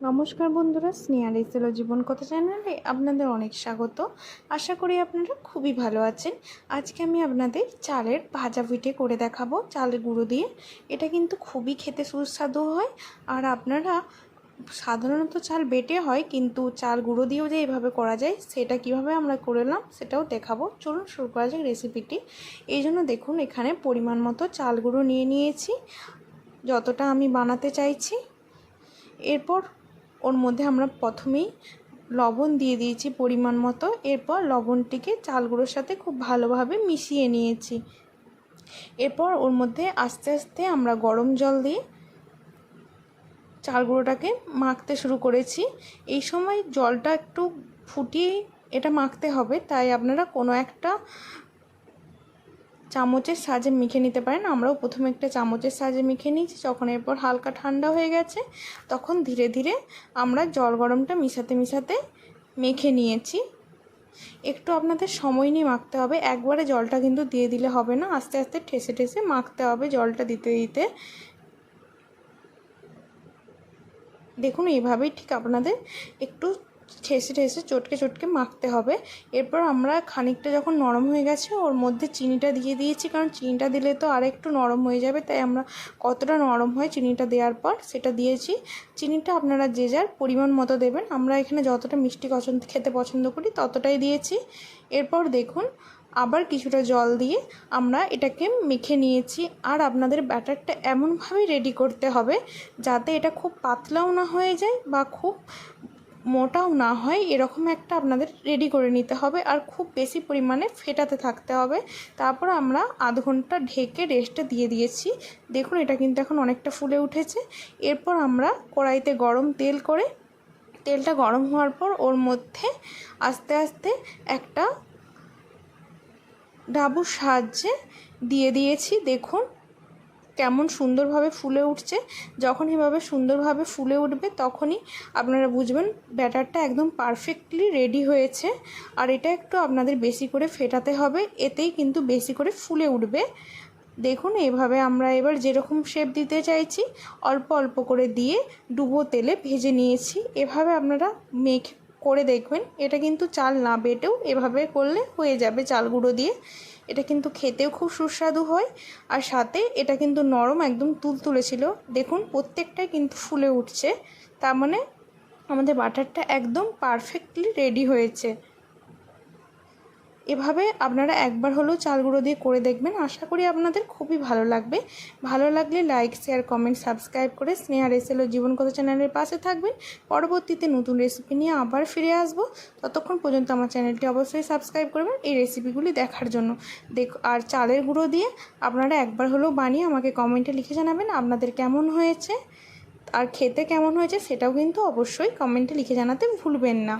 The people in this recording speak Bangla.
নমস্কার বন্ধুরা, স্নেহা রেসেল ও জীবন কথা চ্যানেলে আপনাদের অনেক স্বাগত। আশা করি আপনারা খুবই ভালো আছেন। আজকে আমি আপনাদের চালের ভাজা পিঠে করে দেখাবো, চালের গুঁড়ো দিয়ে। এটা কিন্তু খুবই খেতে সুস্বাদু হয়। আর আপনারা, সাধারণত চাল বেটে হয়, কিন্তু চাল গুঁড়ো দিয়েও যে এভাবে করা যায়, সেটা কীভাবে আমরা করলাম সেটাও দেখাবো। চলুন শুরু করা যাক রেসিপিটি। এই জন্য দেখুন, এখানে পরিমাণ মতো চাল গুঁড়ো নিয়ে নিয়েছি। যতটা আমি বানাতে চাইছি। এরপর ওর মধ্যে আমরা প্রথমেই লবণ দিয়ে দিয়েছি পরিমাণ মতো, এরপর লবণটিকে চাল গুঁড়োর সাথে খুব ভালোভাবে মিশিয়ে নিয়েছি। এরপর ওর মধ্যে আস্তে আস্তে আমরা গরম জল দিয়ে চাল গুঁড়োটাকে মাখতে শুরু করেছি। এই সময় জলটা একটু ফুটিয়ে এটা মাখতে হবে, তাই আপনারা কোনো একটা চামচের সাহায্যে মেখে নিতে পারেন। আমরাও প্রথমে একটা চামচের সাহায্যে মেখে নিয়েছি। যখন এরপর হালকা ঠান্ডা হয়ে গেছে, তখন ধীরে ধীরে আমরা জল গরমটা মিশাতে মিশাতে মেখে নিয়েছি। একটু আপনাদের সময় নিয়ে মাখতে হবে। একবারে জলটা কিন্তু দিয়ে দিলে হবে না। আস্তে আস্তে ঠেসে ঠেসে মাখতে হবে জলটা দিতে দিতে। দেখুন, এইভাবেই ঠিক আপনাদের একটু ঠেসে ঠেসে চটকে চটকে মাখতে হবে। এরপর আমরা খানিকটা যখন নরম হয়ে গেছে, ওর মধ্যে চিনিটা দিয়ে দিয়েছি, কারণ চিনিটা দিলে তো আর একটু নরম হয়ে যাবে, তাই আমরা কতটা নরম হয় চিনিটা দেওয়ার পর সেটা দিয়েছি। চিনিটা আপনারা যে যার পরিমাণ মতো দেবেন, আমরা এখানে যতটা মিষ্টি পছন্দ, খেতে পছন্দ করি ততটাই দিয়েছি। এরপর দেখুন, আবার কিছুটা জল দিয়ে আমরা এটাকে মেখে নিয়েছি, আর আপনাদের ব্যাটারটা এমনভাবেই রেডি করতে হবে, যাতে এটা খুব পাতলাও না হয়ে যায় বা খুব মোটাও না হয়, এরকম একটা আপনাদের রেডি করে নিতে হবে আর খুব বেশি পরিমাণে ফেটাতে থাকতে হবে। তারপর আমরা আধ ঘণ্টা ঢেকে রেস্টে দিয়ে দিয়েছি। দেখুন, এটা কিন্তু এখন অনেকটা ফুলে উঠেছে। এরপর আমরা কড়াইতে গরম তেল করে, তেলটা গরম হওয়ার পর ওর মধ্যে আস্তে আস্তে একটা ডাবুর সাহায্যে দিয়ে দিয়েছি। দেখুন কেমন সুন্দরভাবে ফুলে উঠছে, যখন এভাবে সুন্দরভাবে ফুলে উঠবে তখনই আপনারা বুঝবেন ব্যাটারটা একদম পারফেক্টলি রেডি হয়েছে। আর এটা একটু আপনাদের বেশি করে ফেটাতে হবে, এতেই কিন্তু বেশি করে ফুলে উঠবে। দেখুন, এভাবে আমরা এবার যেরকম শেপ দিতে চাইছি, অল্প অল্প করে দিয়ে ডুবো তেলে ভেজে নিয়েছি। এভাবে আপনারা মেখ করে দেখবেন। এটা কিন্তু চাল না বেটেও এভাবে করলে হয়ে যাবে চাল গুঁড়ো দিয়ে। এটা কিন্তু খেতেও খুব সুস্বাদু হয়। আর সাথে এটা কিন্তু নরম একদম তুলতুলে ছিল। দেখুন, প্রত্যেকটাই কিন্তু ফুলে উঠছে। তার মানে আমাদের বাটারটা একদম পারফেক্টলি রেডি হয়েছে। এভাবে আপনারা একবার হলেও চাল গুঁড়ো দিয়ে করে দেখবেন। আশা করি আপনাদের খুবই ভালো লাগবে। ভালো লাগলে লাইক শেয়ার কমেন্ট সাবস্ক্রাইব করে স্নেহা রেসেল জীবন কথা চ্যানেলের পাশে থাকবেন। পরবর্তীতে নতুন রেসিপি নিয়ে আবার ফিরে আসব। ততক্ষণ পর্যন্ত আমার চ্যানেলটি অবশ্যই সাবস্ক্রাইব করবেন এই রেসিপিগুলি দেখার জন্য। দেখ, আর চালের গুঁড়ো দিয়ে আপনারা একবার হলেও বানিয়ে আমাকে কমেন্টে লিখে জানাবেন আপনাদের কেমন হয়েছে, আর খেতে কেমন হয়েছে সেটাও কিন্তু অবশ্যই কমেন্টে লিখে জানাতে ভুলবেন না।